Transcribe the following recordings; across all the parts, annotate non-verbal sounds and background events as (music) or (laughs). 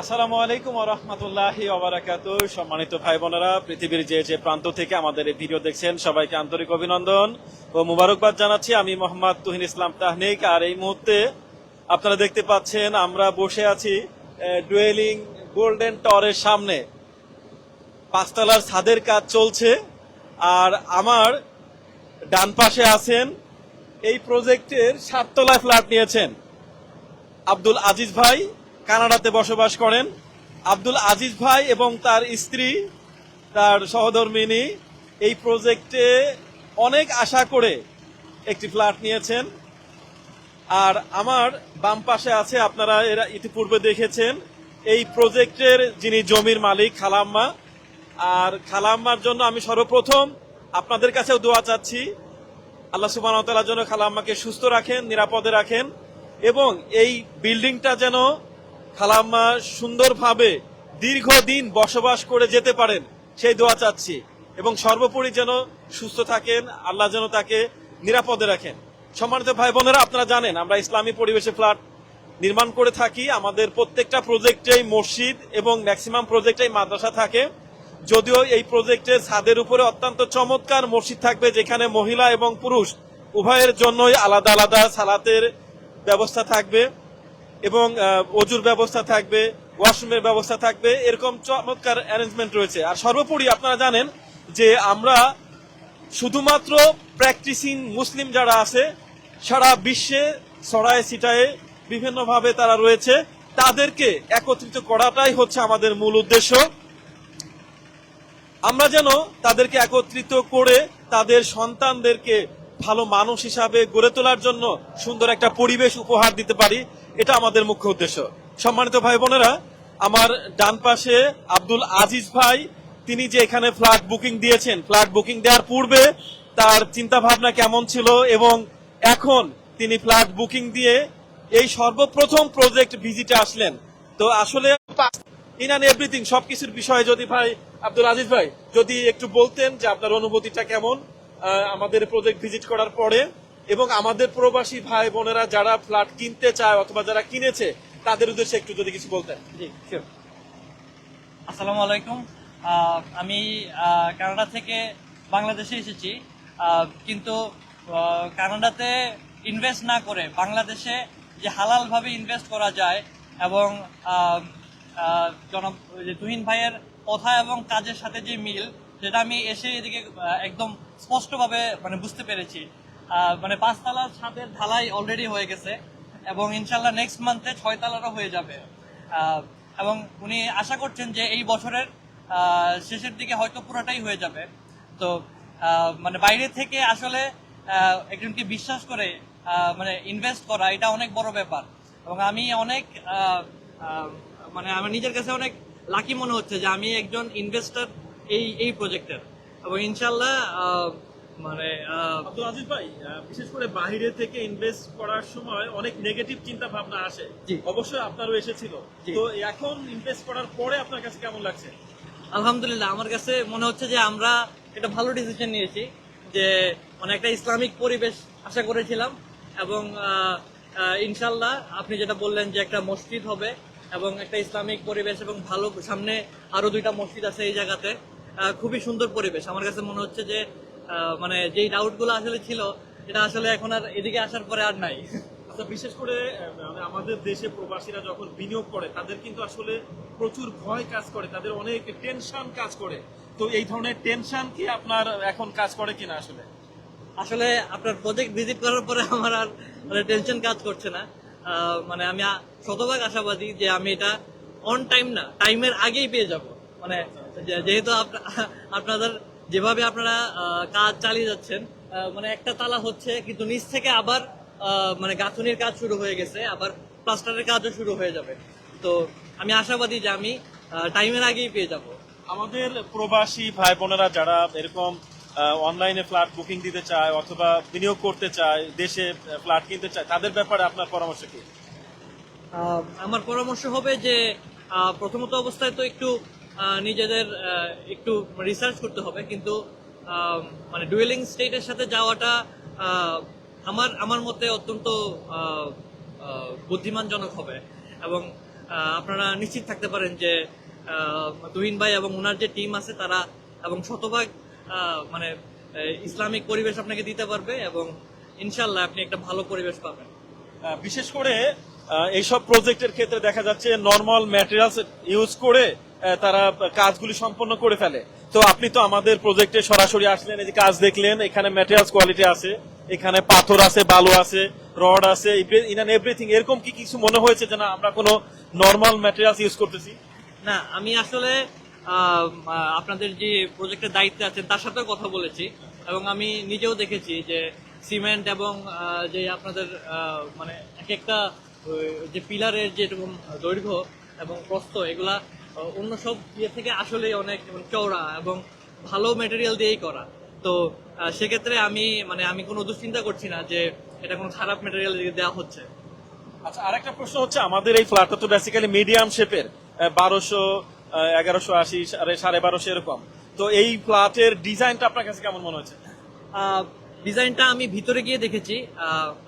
আসসালামু আলাইকুম রহমতুল্লাহি ওবরাকাত সম্মানিত ভাই বোনেরা পৃথিবীর যে যে প্রান্ত থেকে আমাদের এই ভিডিও দেখছেন, সবাইকে আন্তরিক অভিনন্দন ও মুবারকবাদ জানাচ্ছি। আমি মোহাম্মদ তুহিন ইসলাম তাহনিক, আর এই মুহূর্তে আপনারা দেখতে পাচ্ছেন, আমরা বসে আছি ডুয়েলিং গোল্ডেন টরের সামনে। পাঁচতলার ছাদের কাজ চলছে, আর আমার ডান পাশে আছেন, এই প্রজেক্টের সাততলায় ফ্ল্যাট নিয়েছেন আব্দুল আজিজ ভাই। কানাডাতে বসবাস করেন। আব্দুল আজিজ ভাই এবং তার স্ত্রী, তার সহধর্মিনী এই প্রজেক্টে অনেক আশা করে একটি ফ্ল্যাট নিয়েছেন। আর আমার বাম পাশে আছে, আপনারা এরা ইতিপূর্বে দেখেছেন, এই প্রজেক্টের যিনি জমির মালিক খালাম্মা। আর খালাম্মার জন্য আমি সর্বপ্রথম আপনাদের কাছেও দোয়া চাচ্ছি। আল্লাহ সুবাহ তালার জন্য খালাম্মাকে সুস্থ রাখেন, নিরাপদে রাখেন এবং এই বিল্ডিংটা যেন খালাম্মা সুন্দরভাবে দীর্ঘদিন বসবাস করে যেতে পারেন, সেই দোয়া চাচ্ছি। এবং সর্বোপরি যেন সুস্থ থাকেন, আল্লাহ যেন তাকে নিরাপদে রাখেন। সম্মানিত ভাই বোনেরা, আপনারা জানেন, আমরা ইসলামী পরিবেশে ফ্ল্যাট নির্মাণ করে থাকি। আমাদের প্রত্যেকটা প্রজেক্টেই মসজিদ এবং ম্যাক্সিমাম প্রজেক্টেই মাদ্রাসা থাকে। যদিও এই প্রজেক্টের ছাদের উপরে অত্যন্ত চমৎকার মসজিদ থাকবে, যেখানে মহিলা এবং পুরুষ উভয়ের জন্যই আলাদা আলাদা সালাতের ব্যবস্থা থাকবে। এবং অজুর ব্যবস্থা থাকবে, ওয়াশরুমের ব্যবস্থা থাকবে, এরকম চমৎকার অ্যারেঞ্জমেন্ট রয়েছে। আর সর্বোপরি আপনারা জানেন যে আমরা শুধুমাত্র প্র্যাকটিসিং মুসলিম যারা আছে, সারা বিশ্বে, ছড়ায় ছিটায় বিভিন্নভাবে তারা রয়েছে, তাদেরকে একত্রিত করাটাই হচ্ছে আমাদের মূল উদ্দেশ্য। আমরা যেন তাদেরকে একত্রিত করে তাদের সন্তানদেরকে ভালো মানুষ হিসাবে গড়ে তোলার জন্য সুন্দর একটা পরিবেশ উপহার দিতে পারি। এটা আমাদের মুখ্য উদ্দেশ্য। সম্মানিত ভাই বোনেরা, আমার ডান পাশে আব্দুল আজিজ ভাই, তিনি যে এখানে ফ্ল্যাট বুকিং দিয়েছেন ফ্ল্যাট বুকিং দেওয়ার পূর্বে তার চিন্তা ভাবনা কেমন ছিল এবং এখন তিনি ফ্ল্যাট বুকিং দিয়ে এই সর্বপ্রথম প্রজেক্ট ভিজিটে আসলেন। তো আসলে ইন অ্যান্ড এভরিথিং, সবকিছুর বিষয়ে যদি ভাই, আব্দুল আজিজ ভাই, যদি একটু বলতেন যে আপনার অনুভূতিটা কেমন আমাদের প্রজেক্ট ভিজিট করার পরে। এবং আমাদের প্রবাসী ভাই বোনেরা যারা ফ্ল্যাট কিনতে চায় অথবা যারা কিনেছে, তাদের উদ্দেশ্যে একটু যদি কিছু বলতেন। জি আসসালামু আলাইকুম। আমি কানাডা থেকে বাংলাদেশে এসেছি। কিন্তু কানাডাতে ইনভেস্ট না করে বাংলাদেশে যে হালালভাবে ইনভেস্ট করা যায় এবং জনাব তুহিন ভাইয়ের কথা এবং কাজের সাথে যে মিল, সেটা আমি এসে এদিকে একদম স্পষ্টভাবে মানে বুঝতে পেরেছি। মানে পাঁচতলার ছাদের ঢালাই অলরেডি হয়ে গেছে এবং ইনশাল্লাহ নেক্সট মান্থে ছয় তালারও হয়ে যাবে। এবং উনি আশা করছেন যে এই বছরের শেষের দিকে হয়তো পুরোটাই হয়ে যাবে। তো মানে বাইরে থেকে আসলে একজনকে বিশ্বাস করে মানে ইনভেস্ট করা, এটা অনেক বড় ব্যাপার। এবং আমি অনেক মানে আমার নিজের কাছে অনেক লাকি মনে হচ্ছে যে আমি একজন ইনভেস্টর এই এই প্রজেক্টের এবং ইনশাল্লাহ মানে আব্দুল আজিজ ভাই বিশেষ করে বাইরে থেকে ইনভেস্ট করার সময় অনেক নেগেটিভ চিন্তা ভাবনা আসে। অবশ্যই আপনারও এসেছিল। তো এখন ইনভেস্ট করার পরে আপনার কাছে কেমন লাগছে? আলহামদুলিল্লাহ আমার কাছে মনে হচ্ছে যে আমরা একটা ভালো ডিসিশন নিয়েছি যে মানে একটা ইসলামিক পরিবেশ আশা করেছিলাম এবং ইনশাল্লাহ আপনি যেটা বললেন যে একটা মসজিদ হবে এবং একটা ইসলামিক পরিবেশ এবং ভালো সামনে আরও দুইটা মসজিদ আছে এই জায়গাতে আহ, খুবই সুন্দর পরিবেশ। আমার কাছে মনে হচ্ছে যে মানে যেই ডাউটগুলো আসলে ছিল এটা আসলে এখন আর এদিকে আসার পরে আর নাই। আচ্ছা বিশেষ করে মানে আমাদের দেশে প্রবাসীরা যখন বিনিয়োগ করে তাদের কিন্তু আসলে প্রচুর ভয় কাজ করে তাদের অনেক টেনশন কাজ করে। তো এই ধরনের টেনশন কি আপনার এখন কাজ করে কিনা আসলে? আসলে আপনার প্রজেক্ট ভিজিট করার পরে আমার আর মানে টেনশন কাজ করছে না। মানে আমি শতভাগ আশাবাদী যে আমি এটা অন টাইম না টাইমের আগেই পেয়ে যাব। মানে যেহেতু (laughs) আপনাদের যেভাবে আপনারা কাজ চালিয়ে যাচ্ছেন মানে একটা তালা হচ্ছে কিন্তু নিচ থেকে আবার মানে গাঁথনির কাজ শুরু হয়ে গেছে আবার প্লাস্টারের কাজও শুরু হয়ে যাবে। তো আমি আশাবাদী যে আমি টাইমের আগেই পেয়ে যাব। আমাদের প্রবাসী ভাই বোনেরা যারা এরকম অনলাইনে ফ্ল্যাট বুকিং দিতে চায় অথবা বিনিয়োগ করতে চায় দেশে ফ্ল্যাট কিনতে চায় তাদের ব্যাপারে আপনার পরামর্শ কি? আহ, আমার পরামর্শ হবে যে আহ, প্রথমত অবস্থায় তো একটু নিজেদের একটু রিসার্চ করতে হবে, কিন্তু মানে ডুয়েলিং স্টেটের সাথে যাওয়াটা আমার আমার মতে অত্যন্ত বুদ্ধিমানজনক হবে। এবং আপনারা নিশ্চিত থাকতে পারেন যে তুহিন ভাই এবং ওনার যে টিম আছে তারা এবং শতভাগ মানে ইসলামিক পরিবেশ আপনাকে দিতে পারবে এবং ইনশাল্লাহ আপনি একটা ভালো পরিবেশ পাবেন। বিশেষ করে এইসব প্রজেক্টের ক্ষেত্রে দেখা যাচ্ছে নর্মাল ম্যাটেরিয়ালস ইউজ করে তারা কাজগুলি সম্পন্ন করে ফেলে। তো আপনি তো আমাদের প্রজেক্টে সরাসরি আসলেন, এই যে কাজ দেখলেন, এখানে ম্যাটেরিয়ালস কোয়ালিটি আছে, এখানে পাথর আছে, বালু আছে রড আছে ইন এভরিথিং এরকম কি কিছু মনে হয়েছে যে না, আমরা কোনো নর্মাল ম্যাটেরিয়ালস ইউজ করতেছি? না, আমি আসলে আপনাদের যে প্রজেক্টের দায়িত্বে আছেন, তার সাথেও কথা বলেছি। এবং আমি নিজেও দেখেছি যে সিমেন্ট এবং যে আপনাদের মানে এক একটা যে পিলারের যেরকম দৈর্ঘ্য এবং প্রস্থ, এগুলা অন্য সব ইয়ে থেকে আসলে অনেক মানে চওড়া এবং ভালো মেটেরিয়াল দিয়েই করা। তো সেক্ষেত্রে আমি মানে আমি কোনো দুশ্চিন্তা করছি না যে এটা কোনো খারাপ মেটেরিয়াল দেওয়া হচ্ছে। আচ্ছা আরেকটা প্রশ্ন হচ্ছে আমাদের এই ফ্ল্যাটটা তো বেসিক্যালি মিডিয়াম শেপের বারোশো এগারোশো আশি সাড়ে সাড়ে বারোশো এরকম। তো এই ফ্ল্যাটের ডিজাইনটা আপনার কাছে কেমন মনে হচ্ছে ডিজাইনটা আমি ভিতরে গিয়ে দেখেছি।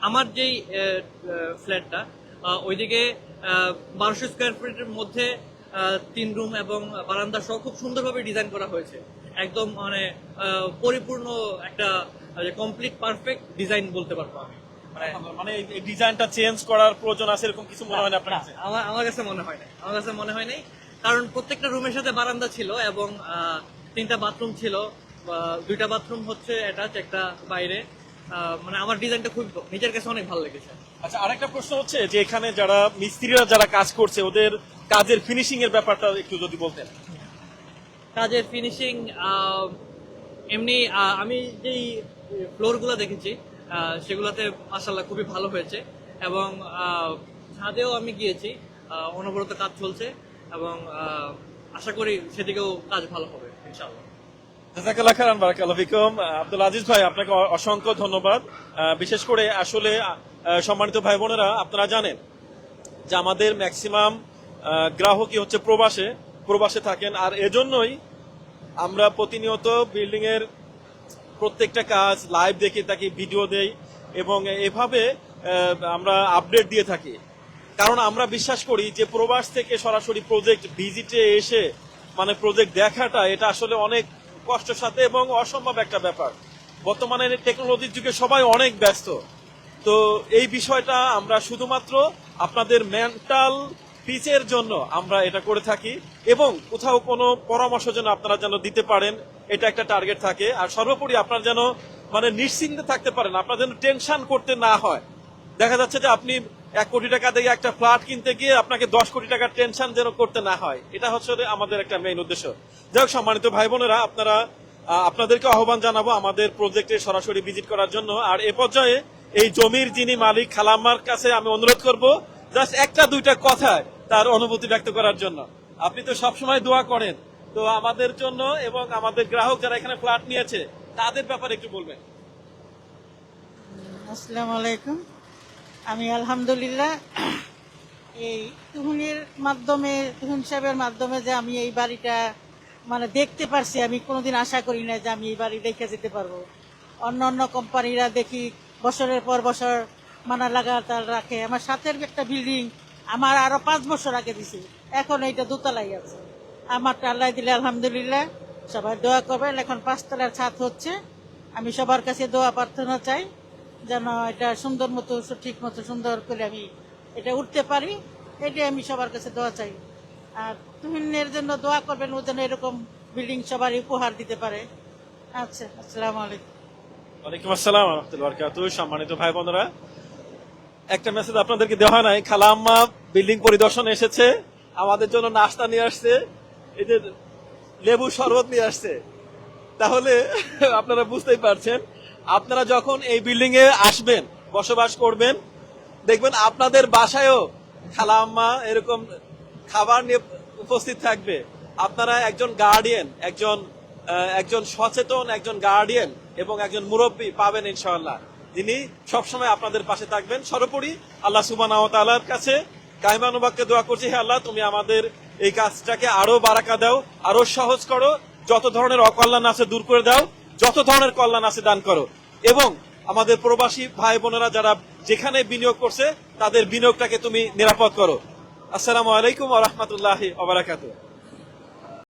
আমার যেই ফ্ল্যাটটা ওইদিকে বারোশো স্কোয়ার ফিটের মধ্যে তিন রুম এবং বারান্দা সহ খুব সুন্দরভাবে ডিজাইন করা হয়েছে। একদম মানে পরিপূর্ণ একটা কমপ্লিট পারফেক্ট ডিজাইন বলতে পারব আমি। মানে মানে এই ডিজাইনটা চেঞ্জ করার প্রয়োজন আছে এরকম কিছু মনে হয় না আপনার আমার আমার কাছে মনে হয় না আমার কাছে মনে হয় নাই। কারণ প্রত্যেকটা রুমের সাথে বারান্দা ছিল এবং আহ, তিনটা বাথরুম ছিল। দুইটা বাথরুম হচ্ছে অ্যাটাচ একটা বাইরে। আহ, মানে আমার ডিজাইনটা খুব নিজের কাছে অনেক ভালো লেগেছে। আচ্ছা আরেকটা প্রশ্ন হচ্ছে যে এখানে যারা মিস্ত্রিরা যারা কাজ করছে ওদের কাজের ফিনিশিং এর ব্যাপারটা একটু যদি বলতেন। কাজের ফিনিশিং এমনি আমি যেই ফ্লোরগুলো দেখেছি আহ, সেগুলোতে মাসাল্লাহ খুবই ভালো হয়েছে এবং ছাদেও আমি গিয়েছি অনবরত কাজ চলছে এবং আশা করি সেদিকেও কাজ ভালো হবে ইনশাআল্লাহ। জাজাকাল্লাহ খারান বারাকাল্লাহ ফিকুম। আব্দুল আজিজ ভাই আপনাকে অসংখ্য ধন্যবাদ। বিশেষ করে আসলে সম্মানিত ভাই বোনেরা আপনারা জানেন যে আমাদের ম্যাক্সিমাম গ্রাহকই হচ্ছে প্রবাসে প্রবাসে থাকেন। আর এজন্যই আমরা প্রতিনিয়ত বিল্ডিং এর প্রত্যেকটা কাজ লাইভ দেখে থাকি ভিডিও দেই এবং এভাবে আমরা আপডেট দিয়ে থাকি। কারণ আমরা বিশ্বাস করি যে প্রবাস থেকে সরাসরি প্রজেক্ট ভিজিটে এসে মানে প্রজেক্ট দেখাটা, এটা আসলে অনেক কষ্টের সাথে এবং অসম্ভব একটা ব্যাপার। বর্তমানে টেকনোলজির যুগে সবাই অনেক ব্যস্ত। তো এই বিষয়টা আমরা শুধুমাত্র আপনাদের মেন্টাল পিচের জন্য আমরা এটা করে থাকি এবং কোথাও কোনো পরামর্শ যেন আপনারা যেন দিতে পারেন, এটা একটা টার্গেট থাকে। আর সর্বোপরি আপনারা যেন মানে নিশ্চিন্তে থাকতে পারেন, আপনার যেন টেনশন করতে না হয়। দেখা যাচ্ছে যে আপনি এক কোটি টাকা দিয়ে একটা ফ্ল্যাট কিনতে গিয়ে আপনাকে দশ কোটি টাকার টেনশন যেন করতে না হয়। এটা হচ্ছে আমাদের একটা মেইন উদ্দেশ্য। যাই সম্মানিত ভাই বোনেরা আপনারা আপনাদেরকে আহ্বান জানাব আমাদের প্রজেক্টে সরাসরি ভিজিট করার জন্য। আর এ পর্যায়ে এই জমির যিনি মালিক, খালাম্মার কাছে আমি অনুরোধ করব জাস্ট একটা, দুইটা কথায় তার অনুভূতি ব্যক্ত করার জন্য। আপনি তো সবসময় দোয়া করেন। তো আমাদের জন্য এবং আমাদের গ্রাহক যারা এখানে ফ্ল্যাট নিয়েছে, তাদের ব্যাপারে একটু বলবেন। আসসালামু আলাইকুম। আমি আলহামদুলিল্লাহ এই তুহুনের মাধ্যমে, তুহুন সাহেবের মাধ্যমে যে আমি এই বাড়িটা মানে দেখতে পারছি, আমি কোনোদিন আশা করি না যে আমি এই বাড়ি দেখে যেতে পারব। অন্য অন্য কোম্পানিরা দেখি, বছরের পর বছর মানে লাগাতার রাখে। আমার সাথের একটা বিল্ডিং আমার আরও পাঁচ বছর আগে দিছি। এখন এইটা দোতলাই আছে। আমার আল্লাহ দিলে আলহামদুলিল্লাহ। সবাই দোয়া করবেন। এখন পাঁচতলার ছাদ হচ্ছে। আমি সবার কাছে দোয়া প্রার্থনা চাই যেন এটা সুন্দর মতো, ঠিক মতো সুন্দর করে আমি এটা উঠতে পারি। এটাই আমি সবার কাছে দোয়া চাই। আর তুহিনের জন্য দোয়া করবেন, ও যেন এরকম বিল্ডিং সবারই উপহার দিতে পারে। আচ্ছা আসসালামু আলাইকুম। ওয়ালাইকুম আসসালাম রহমতুল্লাহ সম্মানিত ভাই বোনেরা একটা মেসেজ আপনাদেরকে দেওয়া নাই। খালা আম্মা বিল্ডিং পরিদর্শন এসেছে। আমাদের জন্য নাস্তা নিয়ে আসছে। এই যে লেবু শরবত নিয়ে আসছে। তাহলে (laughs) আপনারা বুঝতেই পারছেন, আপনারা যখন এই বিল্ডিং এ আসবেন, বসবাস করবেন, দেখবেন আপনাদের বাসায়ও খালা আম্মা এরকম খাবার নিয়ে উপস্থিত থাকবে। আপনারা একজন গার্ডিয়ান একজন একজন সচেতন, একজন গার্ডিয়ান এবং একজন মুরব্বী পাবেন ইনশাআল্লাহ। যিনি সবসময় আপনাদের পাশে থাকবেন। সর্বোপরি আল্লাহ তাআলার কাছে কাইমানুবাককে দোয়া করছি, হে আল্লাহ, তুমি আমাদের এই কাজটাকে আরও বারাকা দাও, আরও সহজ করো, যত ধরনের অকল্যাণ আছে দূর করে দাও, যত ধরনের কল্যাণ আছে দান করো। এবং আমাদের প্রবাসী ভাই বোনেরা যারা যেখানে বিনিয়োগ করছে, তাদের বিনিয়োগটাকে তুমি নিরাপদ করো। আসসালামু আলাইকুম রহমতুল্লাহ ওবরাকাতু